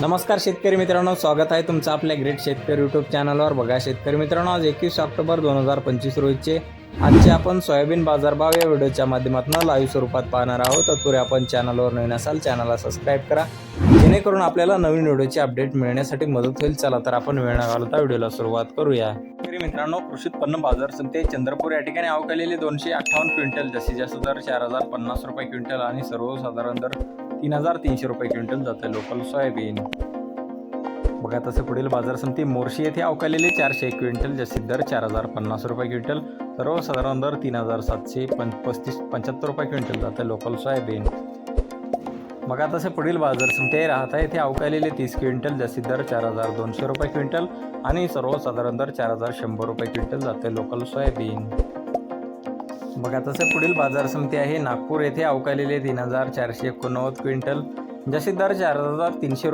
नमस्कार शेतकरी मित्रांनो स्वागत आहे तुमचं आपल्या ग्रेट शेतकरी यूट्यूब चॅनलवर बघा शेतकरी मित्रांनो आज एकवीस ऑक्टोबर दोन हजार पंचवीस रोजीचे आजचे आपण सोयाबीन बाजारभाव या व्हिडिओच्या माध्यमातून लाईव्ह स्वरूपात पाहणार आहोत. तत्पूर्वी आपण चॅनलवर नवीन असाल चॅनलला सबस्क्राईब करा. जेणेकरून आपल्याला नवीन व्हिडिओची अपडेट मिळण्यासाठी मदत होईल. चला तर आपण वेळ न घालवता व्हिडिओला सुरुवात करूया. मित्रांनो कृषी उत्पन्न बाजार समिती चंद्रपूर या ठिकाणी अवकालेले दोनशे अठ्ठावन्न क्विंटल जास्तीत जास्त दर चार हजार पन्नास रुपये क्विंटल आणि सर्वसाधारण दर तीन हजार तीनशे रुपये क्विंटल जाते लोकल सोयाबीन. बघा तसे पुढील बाजार समिती मोर्शी येथे अवकालेले चारशे एक क्विंटल जास्तीत दर चार हजार पन्नास रुपये क्विंटल. सर्वसाधारण दर तीन हजार सातशे पं पस्तीस पंच्याहत्तर रुपये क्विंटल जाते लोकल सोयाबीन मग आता तसे पुढील बाजार समिती आहे राहता अवकालेले तीस क्विंटल जास्तीत दर चार हजार दोनशे रुपये क्विंटल आणि सर्वसाधारण दर चार हजार शंभर रुपये क्विंटल जाते लोकल सोयाबीन बघा तसे पुढील बाजार समिती आहे नागपूर येथे अवकालेले तीन हजार चारशे एकोणनव्वद क्विंटल जास्तीत दर चार हजार तीनशे रुपये